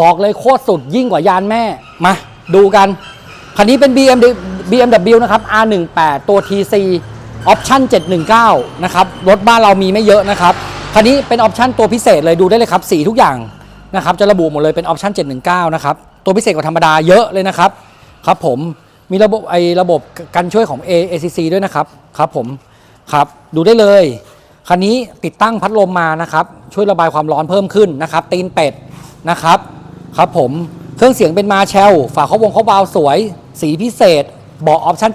บอกเลยโคตรสุดยิ่งกว่ายานแม่ มาดูกัน คันนี้เป็น BMW BMW นะครับ R18 ตัว TC ออปชั่น719 นะครับ รถบ้านเรามีไม่เยอะนะครับ คันนี้เป็นออปชั่นตัวพิเศษเลยดูได้เลยครับ สีทุกอย่างนะครับ จะระบุหมดเลยเป็นออปชั่น719 นะครับ ตัวพิเศษกว่าธรรมดาเยอะเลยนะครับ ครับผมมีระบบไอระบบกันช่วยของ A ACC ด้วยนะครับ ครับผมครับดูได้เลยคันนี้ติดตั้งพัดลมมานะครับ ช่วยระบายความร้อนเพิ่มขึ้นนะครับ ตีนเป็ดนะครับ ครับผมเครื่องเสียงเป็นมาแชลฝาเขาวงเขาบาสวย สีพิเศษเบาะออปชั่น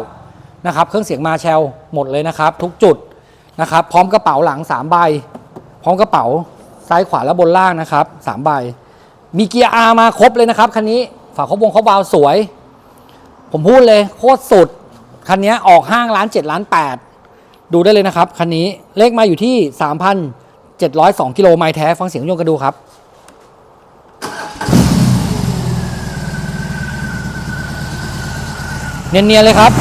719นะครับเครื่องเสียงมาแชลหมดเลยนะครับ ทุกจุดนะครับพร้อมกระเป๋าหลัง3ใบพร้อมกระเป๋าซ้ายขวาและบนล่างนะครับ3ใบมีเกียร์ R มาครบเลยนะครับคันนี้ฝาเขาวงเขาบาสวย ผมพูดเลยโคตรสุดคันนี้ออกห้างล้าน7ล้าน8ดูได้เลยนะครับคันนี้เลขมาอยู่ที่ 3,702กิโลไมล์แท้ฟังเสียงยนต์กันดูครับ เนียนๆเลยครับ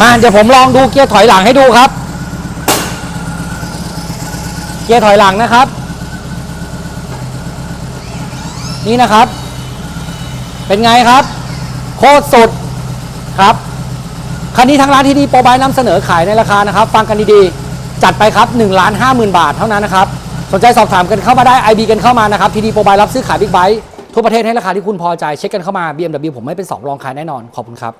มาเดี๋ยวผมลองดูเกียร์ถอยหลังให้ดูครับ เกียร์ถอยหลังนะครับ นี่นะครับ เป็นไงครับ โคตรสุดครับคันนี้ทางร้านที่ดีโปรบายนำเสนอขายในราคานะครับ ฟังกันดีๆ จัดไปครับ1ล้าน5 0,000บาทเท่านั้นนะครับ สนใจสอบถามกันเข้ามาได้ IB กันเข้ามานะครับ ทีดีโปรบายรับซื้อขายบิ๊กไบค์ ทั่วประเทศให้ราคาที่คุณพอใจเช็คกันเข้ามา BMW ผมไม่เป็นสองรองขายแน่นอนขอบคุณครับ